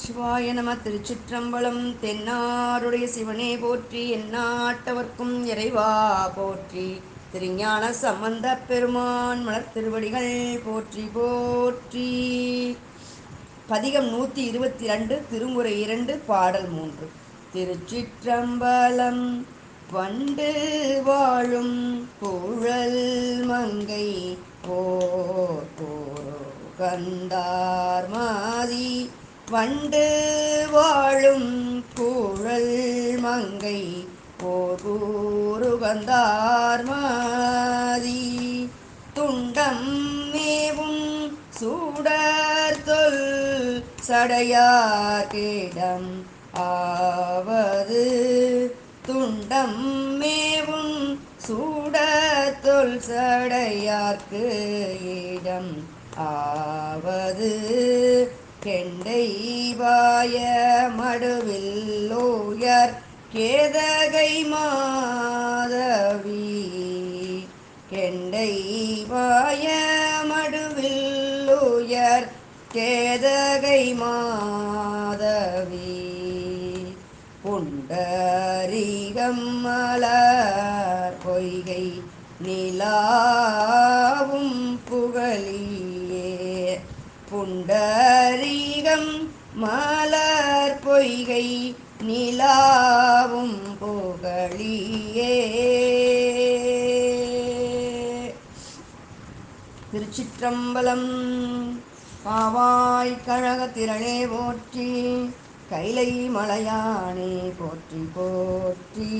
சிவாய நம திருச்சிற்றம்பலம். தென்னாருடைய சிவனே போற்றி எந்நாட்டவர்க்கும் இறைவா போற்றி. திருஞான சம்பந்த பெருமான் மலர் திருவடிகள் போற்றி போற்றி. பதிகம் நூற்றி இருபத்தி ரெண்டு திருமுறை இரண்டு பாடல் மூன்று. திருச்சிற்றம்பலம் பண்டு வாழும் குழல் மங்கை போர் போரோ கந்தார் மாதி வண்டு வாழும் கூழல் மங்கை போர் கூறுகந்தார் மாதி. துண்டம் மேவும் சூடர் தொல் சடையார்கிடம் ஆவது. துண்டம் மேவும் சூடத்தொல் சடையார்க்கு இடம் ஆவது. கெண்டை வாய மடுவில் ஓயர் கேதகை மாதவி. கெண்டை வாய மடுவில் உயர் கேதகை மாதவி. புண்டரீகம் மலர் பொய்கை நிலாவும் புகழி புண்டரீகம் மலர் பொய்கை நிலாவும் புகழியே. திருச்சிற்றம்பலம் பாவாய் கழக திரளே போற்றி கைலை மலையானே போற்றி போற்றி.